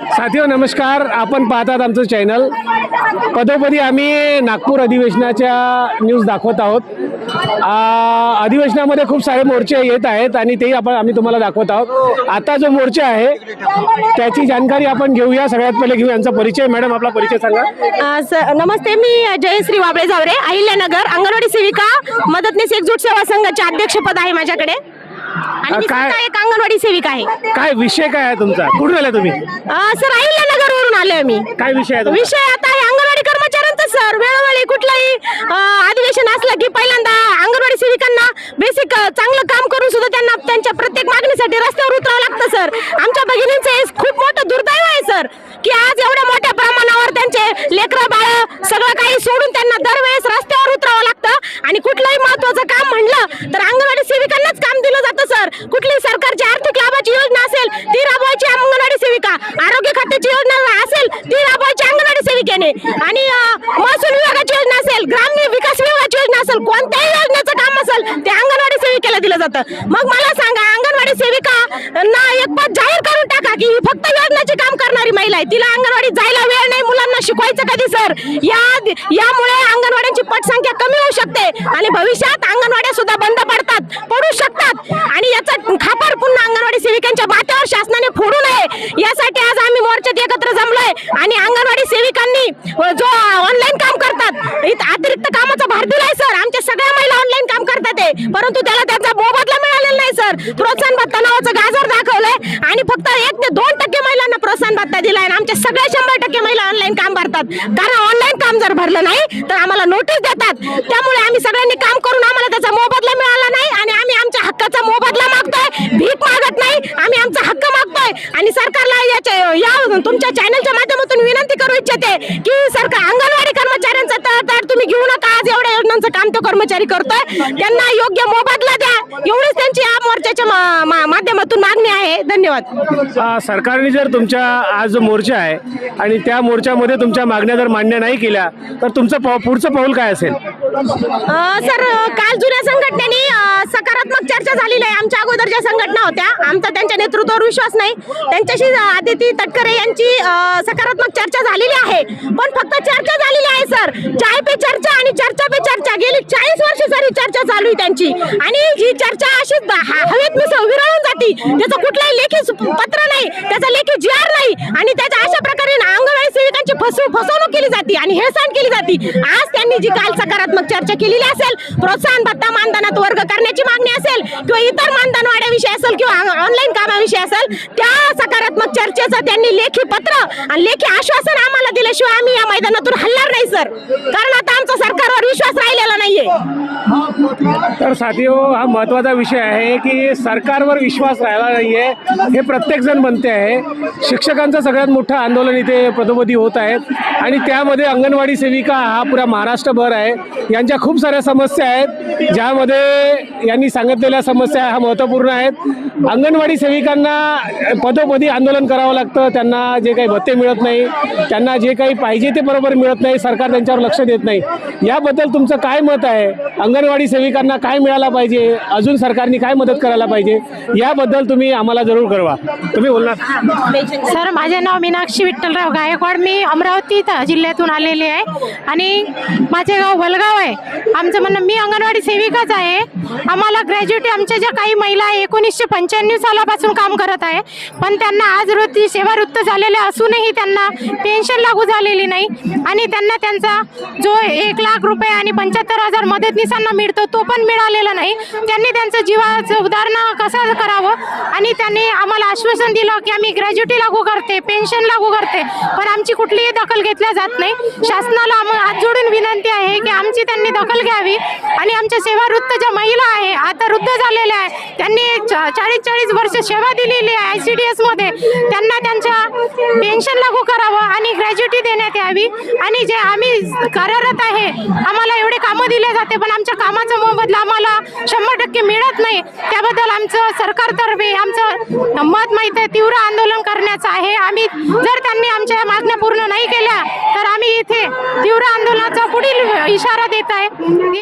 साथीओ नमस्कार. आपण पाहतात आमचं चॅनल पदोपदी आम्ही नागपूर अधिवेशनाच्या न्यूज दाखवत आहोत. अधिवेशनामध्ये खूप सारे मोर्चे येत आहेत आणि तेही आपण आम्ही तुम्हाला दाखवत आहोत. आता जो मोर्चा आहे त्याची जानकारी आपण घेऊया. सगळ्यात पहिले घेऊ यांचा परिचय. मॅडम आपला परिचय सांगा. स- नमस्ते मी जयश्री वाबळे जावरे अहिल्यानगर अंगणवाडी सेविका मदतनीस एकजूट सेवा संघाचे अध्यक्षपद आहे माझ्याकडे. आणि मी काय? स्वतः एक अंगणवाडी सेविका आहे. काय विषय काय आहे तुमचा? कुठून आला तुम्ही? अ, सर अहिल्यानगर वरून आलोय मी. काय विषय आहे तुमचा? विषय आता आहे अंगणवाडी कर्मचाऱ्यांचा सर. वेळोवेळी कुठलंही अ, अधिवेशन असलं की पहिल्यांदा अंगणवाडी सेविकांना बेसिक चांगलं काम करून सुद्धा त्यांना त्यांच्या प्रत्येक मागणीसाठी रस्त्यावर उतरावं लागतं सर. आमच्या भगिनींचं हे खूप मोठं दुर्दैव आहे सर की आज एवढ्या मोठ्या प्रमाणावर त्यांचे लेकरं बाळ सगळं काही सोडून त्यांना दरवेळेस रस्त्यावर उतरावं लागतं. आणि कुठलंही महत्वाचं काम म्हणलं तर अंगणवाडी सेविकांनाच कुठली सरकारची आर्थिक लाभाची योजना असेल ती राबवायची अंगणवाडी सेविका. आरोग्य खात्याची योजना असेल ती राबवायची अंगणवाडी सेविकेने. आणि महसूल विभागाची योजना असेल ग्रामीण विकास विभागाची योजना असेल कोणत्याही योजनेचं काम असेल ते अंगणवाडी सेविकेला दिलं जातं. मग मला सांगा अंगणवाडी सेविका ना एक पद जाहीर करून टाका की फक्त योजनेचे काम करणारी महिला आहे. तिला अंगणवाडीत जायला वेळ नाही मुलांना शिकवायचं कधी सर? या यामुळे अंगणवाड्यांची पटसंख्या कमी होऊ शकते आणि भविष्यात अंगणवाड्या सुद्धा बंद पडतात पडू शकतात. आणि अंगणवाडी सेविकांनी जो ऑनलाईन काम करतात अतिरिक्त कामाचा भार दिलाय सर. आमच्या सगळ्या महिला ऑनलाईन काम करतात आहे परंतु त्याला त्याचा मोबदला मिळालेला नाही सर. प्रोत्साहन भत्ता नावाचं गाजर दाखवलंय आणि फक्त एक ते दोन टक्के महिलांना प्रोत्साहन भत्ता दिलाय आणि आमच्या सगळ्या शंभर टक्के महिला ऑनलाईन काम भरतात. कारण ऑनलाईन काम जर भरलं नाही तर आम्हाला नोटीस देतात. त्यामुळे आम्ही सगळ्यांनी काम करून आम्हाला त्याचा मोबाईल आम्ही आमचा हक्क मागतोय. आणि सरकारला याच्या या तुमच्या चॅनलच्या माध्यमातून विनंती करू इच्छिते की सरकार अंगणवाडी कर्मचाऱ्यांचा तळतळ तुम्ही घेऊ नका. आज एवढ्या योजनांचं काम तो कर्मचारी करतोय. त्यांना योग्य मोबदला द्या. एवढीच त्यांची या मोर्चाच्या माध्यमातून मागणी आहे. धन्यवाद. सरकारने जर तुमच्या आज जो मोर्चा आहे आणि त्या मोर्चामध्ये तुमच्या मागण्या जर मान्य नाही केल्या तर तुमचं पुढचं पाऊल काय असेल? सर काल जुन्या संघटनेने सकारात्मक चर्चा झालेली आहे. आमच्या अगोदर ज्या संघटना होत्या. आमचा त्यांच्या नेतृत्वावर विश्वास नाही. त्यांच्याशी आदिती तटकरे यांची सकारात्मक चर्चा झालेली आहे. पण फक्त चर्चा झालेली आहे सर. चाय पे चर्चा आणि चर्चा पे चर्चा. गेली चाळीस वर्ष सर ही चर्चा चालू आहे त्यांची. आणि ही चर्चा अशीच हवेत मिसळ विरळून जाती. त्याचं कुठलंही लेखी पत्र नाही. त्याचा लेखी जी आर नाही आणि त्याच्या अशा प्रकारे ना अंगणवाडी सेविकांची फसव फसवणूक केली जाते आणि हेळसांड केली जाते. आज त्यांनी जी काल सकारात्मक चर्चा केलेली असेल प्रोत्साहन भत्ता मानधनात वर्ग करण्याची मागणी असेल किंवा इतर मानधनवाड्याविषयी असेल किंवा ऑनलाईन कामाविषयी असेल त्या सकारात्मक चर्चेचं त्यांनी लेखी पत्र आणि लेखी आश्वासन आम्हाला दिल्याशिवाय आम्ही या मैदानातून हलणार नाही सर. कारण आता आमचा सरकारवर विश्वास राहिलेला नाहीये. तर साथियो हा महत्त्वाचा विषय आहे की सरकारवर विश्वास राहिला नाहीये. हे प्रत्येक जण म्हणते आहे. शिक्षकांचं सगळ्यात मोठं आंदोलन इथे पदोपदी होत आहेत आणि त्यामध्ये अंगणवाडी सेविका हा पुरा महाराष्ट्रभर आहे. यांच्या खूप साऱ्या समस्या आहेत. ज्यामध्ये यांनी सांगितलेल्या समस्या ह्या महत्त्वपूर्ण आहेत. अंगणवाडी सेविकांना पदोपदी आंदोलन करावं लागतं. त्यांना जे काही भत्ते मिळत नाही त्यांना जे काही पाहिजे ते बरोबर मिळत नाही सरकार त्यांच्यावर लक्ष देत नाही. याबद्दल तुमचं काय मत आहे? अंगणवाडी सेविकांना काय मिळाला पाहिजे? अजून सरकारने काय मदत करायला पाहिजे? याबद्दल तुम्ही आम्हाला जरूर कळवा. तुम्ही बोलणार. सर माझे नाव मीनाक्षी विठ्ठलराव गायकवाड. मी अमरावती जिल्ह्यातून आलेले आहे. आणि माझे गाव वलगाव आहे. आमचं म्हणणं मी अंगणवाडी सेविकाच आहे. आम्हाला ग्रॅज्युएट आमच्या ज्या काही महिला आहे एकोणीसशे पंच्याण्णव सालापासून काम करत आहे पण त्यांना आज वृत्ती सेवावृत्त झालेले असूनही त्यांना पेन्शन लागू झालेली नाही. आणि त्यांना त्यांचा जो एक लाख रुपये आणि पंच्याहत्तर हजार मदतनीसांना मिळतो तो पण मिळालेला नाही. त्यांनी त्यांचं जीवाचं उदाहरण कसं करावं? आणि त्यांनी आम्हाला आश्वासन दिलं की आम्ही ग्रॅज्युटी लागू करते पेन्शन लागू करते पण आमची कुठलीही दखल घेतल्या जात नाही. शासनाला आम- हात जोडून विनंती आहे की आमची त्यांनी दखल घ्यावी. आणि आमच्या सेवावृत्त ज्या महिला आहे आता वृद्ध झालेले आहे. त्यांनी चाळीस चाळीस वर्ष सेवा दिलेली आहे आय सी डी एसमध्ये त्यांना त्यांच्या पेन्शन लागू करावं आणि ग्रॅज्युटी देण्यात यावी. आणि जे आम्ही कार्यरत आहे आम्हाला एवढे कामं दिले जाते पण आमच्या कामाचा मोबदला आम्हाला शंभर टक्के मिळत नाही. त्याबद्दल आमचं सरकारतर्फे आमचं मत माहीत आहे तीव्र आंदोलन करण्याचं आहे. आम्ही जर त्यांनी आमच्या मागण्या पूर्ण नाही केल्या तर आम्ही इथे तीव्र आंदोलनाचा पुढील इशारा देत आहे.